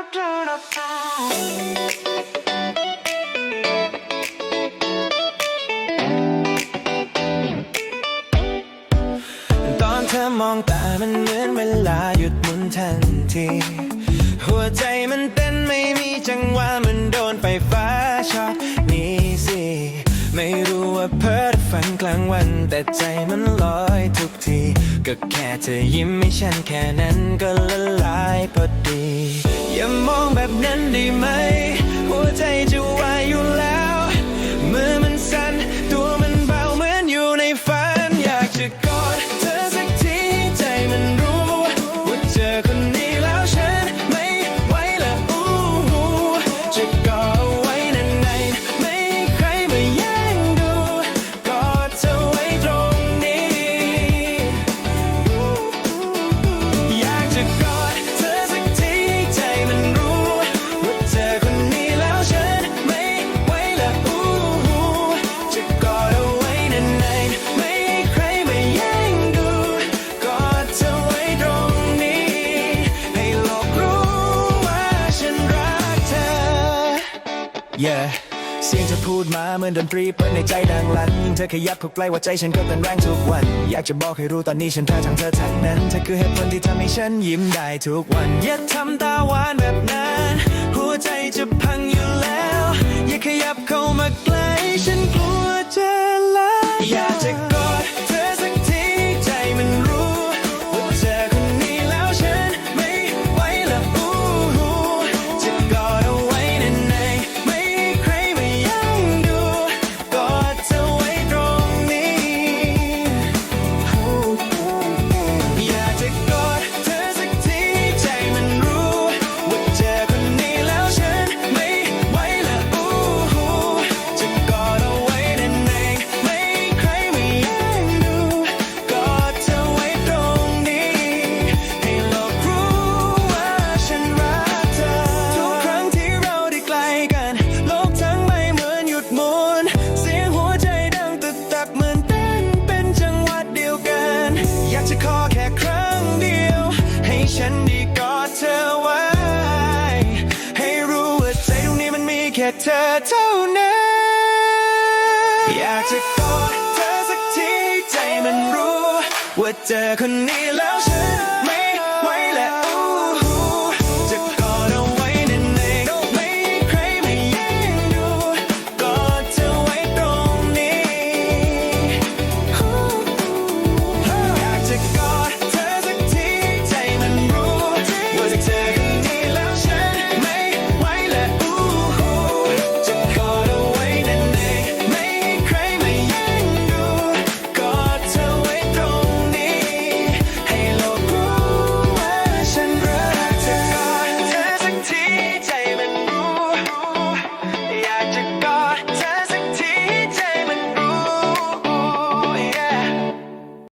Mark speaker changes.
Speaker 1: ตอนเธอมองตามันเหมือนเวลาหยุดหมุนทันที หัวใจมันเต้นไม่มีจังหวะมันโดนไฟฟ้าช็อตนี่สิ ไม่รู้ว่าเพ้อหรือฝันกลางวัน แต่ใจมันลอยทุกที ก็แค่เธอยิ้มให้ฉันแค่นั้นก็ละลายพอดี อย่ามองแบบนั้นได้ไหม หัวใจจะวายอยู่แล้ว Yeah เสียงเธอพูดมาเหมือนดนตรีเปิดในใจดังลั่นยิ่งเธอขยับเข้าใกล้ว่าใจฉันก็เต้นแรงทุกวัน อยากจะบอกให้รู้ตอนนี้ฉันท่าทางเธอทั้งนั้น เธอคือเหตุผลที่ทำให้ฉันยิ้มได้ทุกวัน อย่าทำตาหวานแบบนั้น หัวใจจะพังอยู่แล้ว อย่าขยับเข้ามาใกล้ฉัน เธอเท่านั้น อยากจะกอดเธอสักทีใจมันรู้ ว่าเจอคนนี้แล้วฉัน